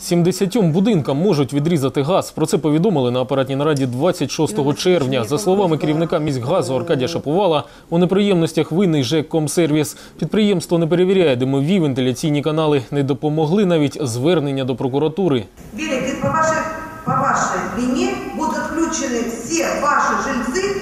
70 будинкам можуть відрізати газ. Про це повідомили на апаратній нараді 26 червня. За словами керівника міськгазу Аркадія Шаповала, у неприємностях винний ЖЕК «Комсервіс». Підприємство не перевіряє димові вентиляційні канали. Не допомогли навіть звернення до прокуратури. Говорит, по вашей, по вашей вине будут отключены все ваши жильцы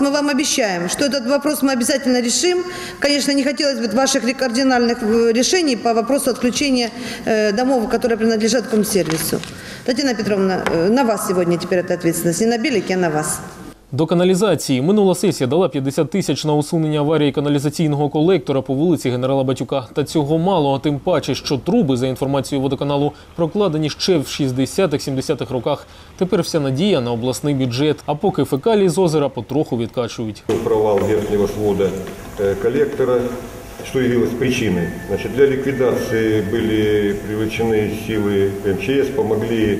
Мы вам обещаем, что этот вопрос мы обязательно решим. Конечно, не хотелось бы ваших кардинальных э, решений по вопросу отключения э, домов, которые принадлежат комсервису. Татьяна Петровна, э, на вас сегодня теперь эта ответственность. Не на Белике, а на вас. До каналізації минула сесія дала 50 тисяч на усунення аварії каналізаційного колектора по вулиці генерала Батюка. Та цього мало, а тим паче, що труби, за інформацією водоканалу, прокладені ще в 60-70-х роках. Тепер вся надія на обласний бюджет. А поки фекалії з озера потроху відкачують. провал верхнего свода э, коллектора, что явилось причиной. Значит, для ликвидации были привлечены силы МЧС, помогли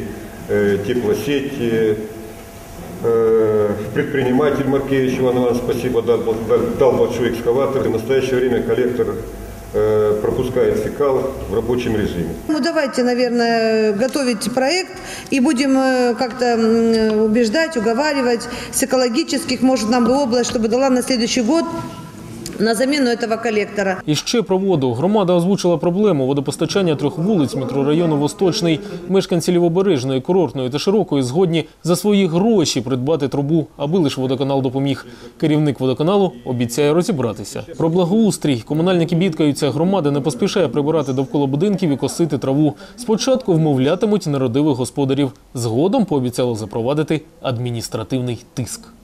э, теплосети, э, Предприниматель Маркевич Иван Иванович, спасибо, дал, дал- большой экскаватор. В настоящее время коллектор э, пропускает фекал в рабочем режиме. Ну, давайте, наверное, готовить проект и будем э, как-то убеждать, уговаривать с экологических, может, нам бы область, чтобы дала на следующий год на замену этого коллектора. І ще про воду. Громада озвучила проблему водопостачання трьох вулиць мікрорайону Восточний. Мешканці Лівобережної, курортної та широкої згодні за свої гроші придбати трубу, аби лише водоканал допоміг. Керівник водоканалу обіцяє розібратися. Про благоустрій комунальники бідкаються. Громада не поспішає прибирати довкола будинків і косити траву. Спочатку вмовлятимуть народивих господарів. Згодом пообіцяли запровадити адміністративний тиск.